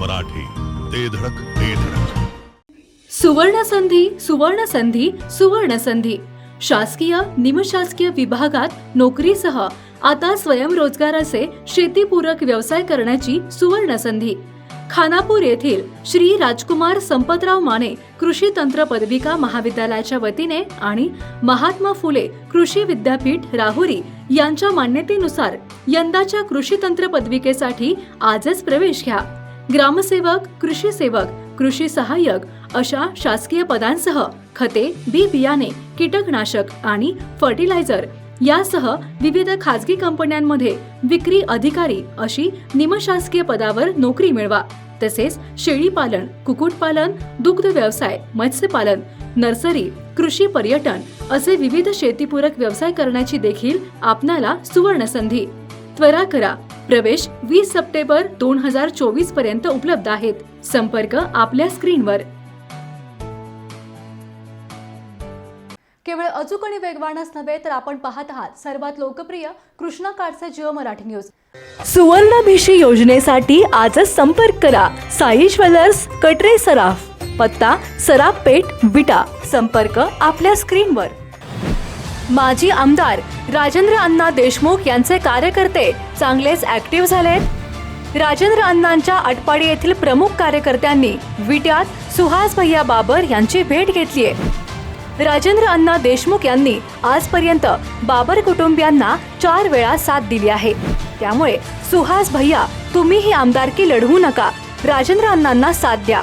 मराठी. ते धडक ते धडक. सुवर्ण संधी सुवर्ण संधी सुवर्ण संधी शासकीय निमशासकीय विभागात नोकरीसह आता स्वयंरोजगाराचे शेतीपूरक व्यवसाय करण्याची सुवर्ण संधी खानापूर येथील श्री राजकुमार संपतराव माने कृषी तंत्र पदविका महाविद्यालयाच्या वतीने आणि महात्मा फुले कृषी विद्यापीठ राहुरी यांच्या मान्यतेनुसार यंदाच्या कृषी तंत्र पदविकेसाठी आजच प्रवेश घ्या. ग्रामसेवक कृषी सेवक कृषी सहाय्यक अशा शासकीय पदांसह खते बी बियाणे कीटकनाशक आणि फर्टिलायझर यासह विविध खाजगी कंपन्यांमध्ये विक्री अधिकारी अशी निमशासकीय पदावर नोकरी मिळवा. तसेच शेळीपालन कुक्कुटपालन दुग्ध व्यवसाय मत्स्यपालन नर्सरी कृषी पर्यटन असे विविध शेतीपूरक व्यवसाय करण्याची देखील आपणाला सुवर्ण संधी त्वरा करा. प्रवेश वीस सप्टेंबर दोन हजार चोवीसपर्यंत उपलब्ध आहेत. संपर्क आपल्या स्क्रीनवर. केवळ अचूक आणि वेगवानच नव्हे तर आपण पाहत आहात सर्वात लोकप्रिय कृष्णा काडचे जिओ मराठी न्यूज. सुवर्णभिषी योजनेसाठी आजच संपर्क करा. साई ज्वेलर्स कटरे सराफ पत्ता सराफ पेठ विटा. संपर्क आपल्या स्क्रीनवर. माजी आमदार राजेंद्र अण्णा देशमुख यांचे कार्यकर्ते चांगलेच ऍक्टिव्ह झालेत. राजेंद्र अण्णांच्या अटपाडी येथील प्रमुख कार्यकर्त्यांनी विट्यात सुहास भैया बाबर यांची भेट घेतली राजेंद्र अण्णा देशमुख यांनी आजपर्यंत बाबर कुटुंबियांना चार वेळा साथ दिली आहे. त्यामुळे सुहास भैया तुम्ही ही आमदारकी लढवू नका. राजेंद्र अण्णांना साथ द्या.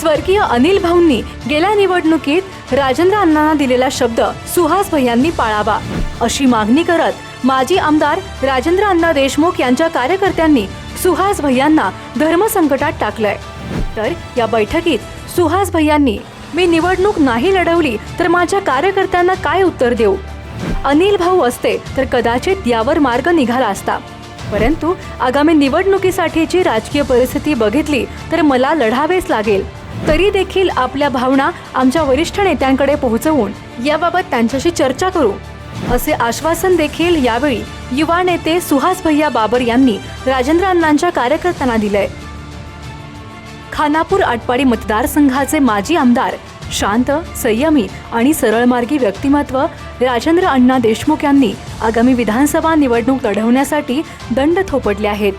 स्वर्गीय अनिल भाऊंनी गेल्या निवडणुकीत राजेंद्र अण्णांना दिलेला शब्द सुहास भैयांनी पाळावा अशी मागणी करत माजी आमदार राजेंद्र अण्णा देशमुख यांच्या कार्यकर्त्यांनी सुहास भैयांना धर्मसंकटात टाकलंय. तर या बैठकीत सुहास भैयांनी मी निवडणूक नाही लढवली तर माझ्या कार्यकर्त्यांना काय उत्तर देऊ? अनिल भाऊ असते तर कदाचित यावर मार्ग निघाला असता. परंतु आगामी निवडणुकीसाठीची राजकीय परिस्थिती बघितली तर मला लढावेच लागेल. तरी देखील आपल्या भावना आमच्या वरिष्ठ नेत्यांकडे पोहोचवून याबाबत त्यांच्याशी चर्चा करू असे आश्वासन देखील यावेळी युवा नेते सुहास भैया बाबर यांनी राजेंद्र अण्णांच्या कार्यकर्त्यांना दिलंय. खानापूर आटपाडी मतदारसंघाचे माजी आमदार शांत संयमी आणि सरळमार्गी व्यक्तिमत्व राजेंद्र अण्णा देशमुख यांनी आगामी विधानसभा निवडणूक लढवण्यासाठी दंड थोपटले आहेत.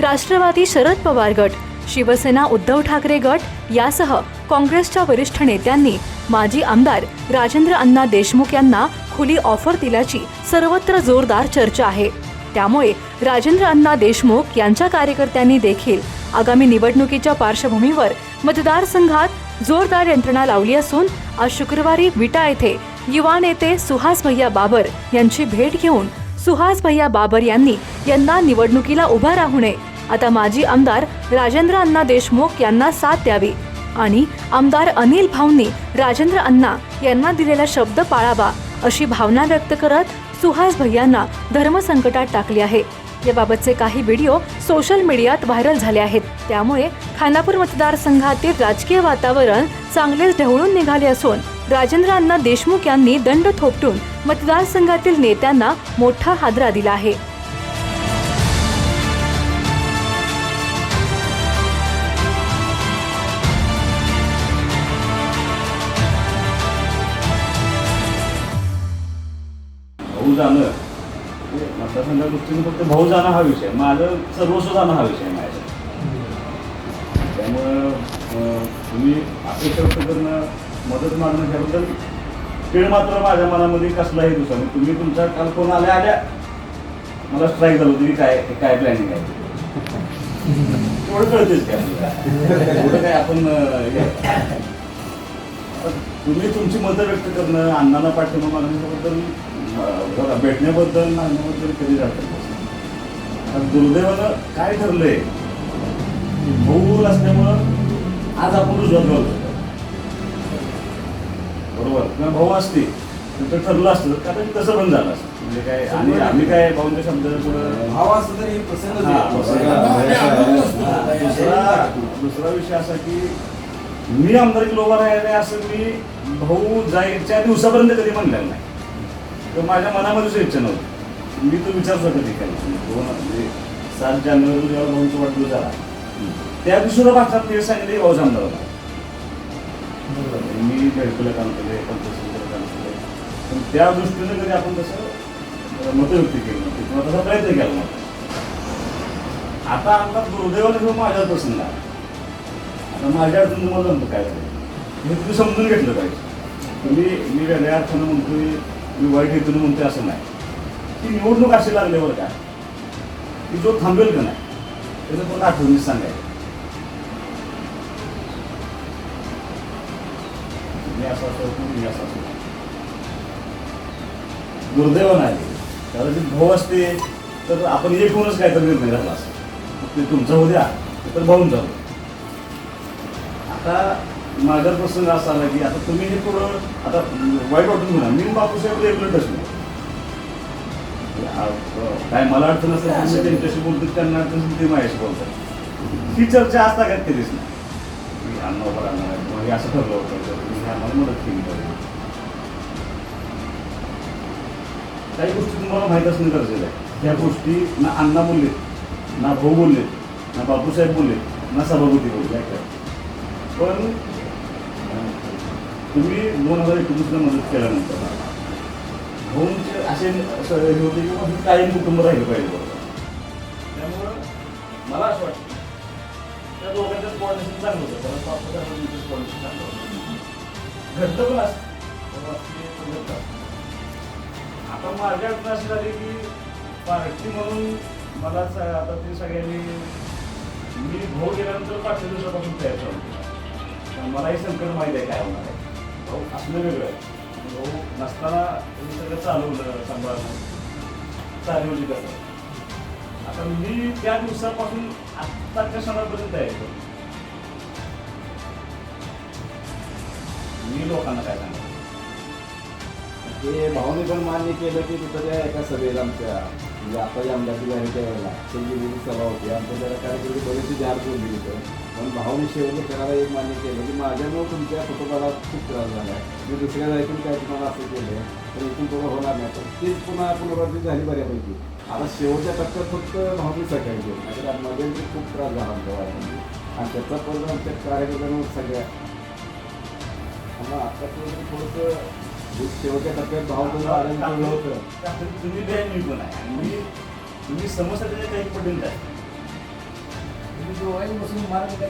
राष्ट्रवादी शरद पवार गट शिवसेना उद्धव ठाकरे गट यासह काँग्रेसच्या वरिष्ठ नेत्यांनी माजी आमदार राजेंद्र अण्णा देशमुख यांना खुली ऑफर दिल्याची सर्वत्र जोरदार चर्चा आहे. त्यामुळे राजेंद्र अण्णा देशमुख यांच्या कार्यकर्त्यांनी देखील आगामी निवडणुकीच्या पार्श्वभूमीवर मतदारसंघात जोरदार यंत्रणा लावली असून आज शुक्रवारी विटा येथे युवा नेते सुहास भैया बाबर यांची भेट घेऊन सुहास भैया बाबर यांनी यंदा निवडणुकीला उभा राहू नये आता माजी आमदार राजेंद्र अण्णा देशमुख यांना साथ द्यावी. आणि आमदार अनिल भाऊंनी राजेंद्र अण्णा यांना दिलेला शब्द पाळावा अशी भावना व्यक्त करत सुहास भैयांना धर्मसंकटात टाकले आहे. याबाबतचे काही व्हिडिओ सोशल मीडियात व्हायरल झाले आहेत. त्यामुळे खानापूर मतदारसंघातील राजकीय वातावरण चांगलेच ढवळून निघाले असून राजेंद्र अण्णा देशमुख यांनी दंड थोपटून मतदारसंघातील नेत्यांना मोठा हादरा दिला आहे. दृष्टीने फक्त भाऊ जाणं हा विषय माझं सर्वस्व जाणं हा विषय माझ्या त्यामुळं तुम्ही अपेक्षा व्यक्त करणं मदत मागणं त्याबद्दल खेळ मात्र माझ्या मनामध्ये कसलाही दुसरा नाही. तुम्ही तुमचा काल फोन आल्या आल्या मला स्ट्राईक झालं होतं की काय हे काय प्लॅनिंग आहे तेवढं कळतेच काय आपल्याला. एवढं काय आपण हे- तुम्ही तुमची मतं व्यक्त करणं अण्णांना पाठिंबा मागण्याबद्दल भेटण्याबद्दल मागण्याबद्दल कधी आता दुर्दैवानं काय ठरलंय भाऊ असल्यामुळं आज आपण रुजवत बरोबर? किंवा भाऊ असते तर ठरलं असतं कदाचित तसं पण झालं असतं. म्हणजे काय आणि आम्ही काय भाऊंच्या शब्दाच्या पुढं भाव असं तरी प्रसंग हा. दुसरा दुसरा विषय असा की मी आमदारकी उभा राहिले असं मी भाऊ जायच्या दिवसापर्यंत कधी म्हणलेलं नाही. तर माझ्या मनामध्येच इच्छा नव्हती. मी तो विचार कधी केला दोन म्हणजे सात जानेवारी जेव्हा भाऊंचा वाढदिवस झाला त्या दिवशी सुद्धा भाषणात ते सांगितले भाऊ आमदार होता. मी भेटलं काम केले पंचायत काम केले. पण त्या दृष्टीने कधी आपण तसं मत व्यक्त केली नव्हती. किंवा तसा प्रयत्न केला नव्हता. आता आमचा दुर्दैवाने जो माझ्या प्रसंग आहे आता माझ्या अडचण तुम्हाला म्हणतो काय हे तुम्ही समजून घेतलं पाहिजे. तुम्ही मी वेगळ्या अर्थानं म्हणतोय मी वाईट हेतून म्हणतोय असं नाही. ती निवडणूक अशी लागल्यावर काय की जो थांबेल का नाही त्याचं पण आठवणीत सांगायचं. मी असं असं मी असं दुर्दैव नाही. त्याला जी भाऊ असते तर आपण एक होऊनच काहीतरी निर्णय झाला असं ते तुमचं होऊ द्या तर भाऊन जाऊ आता माझा प्रसंग असा आला की आता तुम्ही हे थोडं आता वाईट वाटून म्हणा मी बापूसाहेब रेग्युलर असणार काय मला अडचण असेल त्यांच्याशी बोलतो त्यांना अडचण असेल ते माझ्याशी बोलतात. ही चर्चा असता काय कधीच नाही मी अण्णा हे असं ठरलं होतं. मी आम्हाला मदत केली पाहिजे काही गोष्टी तुम्हाला माहीत असणं गरजेचं आहे. ह्या गोष्टी ना अण्णा बोललेत ना भाऊ बोललेत ना बापूसाहेब बोललेत ना सभापती बोलले काय पण तुम्ही दोन हजार एकोणीसला मदत केल्यानंतर भाऊंचे असे असं हे होते की मग कायम कुटुंब राहिलं पाहिजे. बरोबर त्यामुळं मला असं वाटतं त्या दोघांचं कोऑर्डिनेशन चांगलं होतं. कारण बापूसाहेबांचं कोऑर्डिनेशन चांगलं होतं. घडलं पण असतं. आता माझ्या अडचण अशी झाली की पार्टी म्हणून मला स- आता ते सगळ्यांनी मी भाऊ गेल्यानंतर पाचशे दिवसापासून तयार चालू मलाही संकट माहीत आहे काय होणार आहे. भाऊ असलं वेगळं. आहे भाऊ नसताना तुम्ही सगळं चालवलं सांभाळलं चालवली कसं आता मी त्या दिवसापासून आत्ताच्या क्षणापर्यंत आहे. मी लोकांना काय सांगतो ते भाऊने पण मान्य केलं की तिथं त्या एका सभेला आमच्या म्हणजे आता या आमदारची झाली त्यावेळेला संजीवनी सभा होती आमच्या जरा कार्यकर्ते बरेचसे जार बोलली तिथं पण भाऊने शेवटी करायला एक मान्य केलं की माझ्यामुळं तुमच्या कुटुंबाला खूप त्रास झाला आहे. मी दुसऱ्या जायतून काय तुम्हाला असं केलं तर इथून थोडं होणार नाही. तर तीच पुन्हा पुनरावृत्ती झाली बऱ्यापैकी. आता शेवटच्या टप्प्यात फक्त भाऊनी सकाळी केलं. नाहीतरमध्ये खूप त्रास झाला आमच्या आणि त्याचा परिणाम त्या कार्यकर्त्यांवर सगळ्या आता थोडंसं शेवटच्या टप्प्यात भाव आनंद मिळलं होतं. तुम्ही बॅन मी पण आहे. मी तुम्ही समस्या त्याच्या काही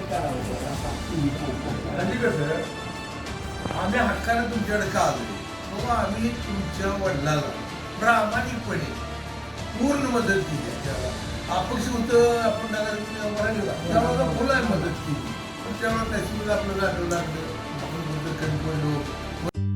काय आणि कसं आम्ही हक्काने तुमच्याकडे का आलो बाबा आम्ही तुमच्या वडिलाला प्रामाणिकपणे पूर्ण मदत केली त्याला. अपक्ष होतं आपण त्यावेळेला फुलं आहे मदत केली. पण त्यावेळेला नॅशनल आपलं गाठवं लागलं. आपण नंतर कमी पडलो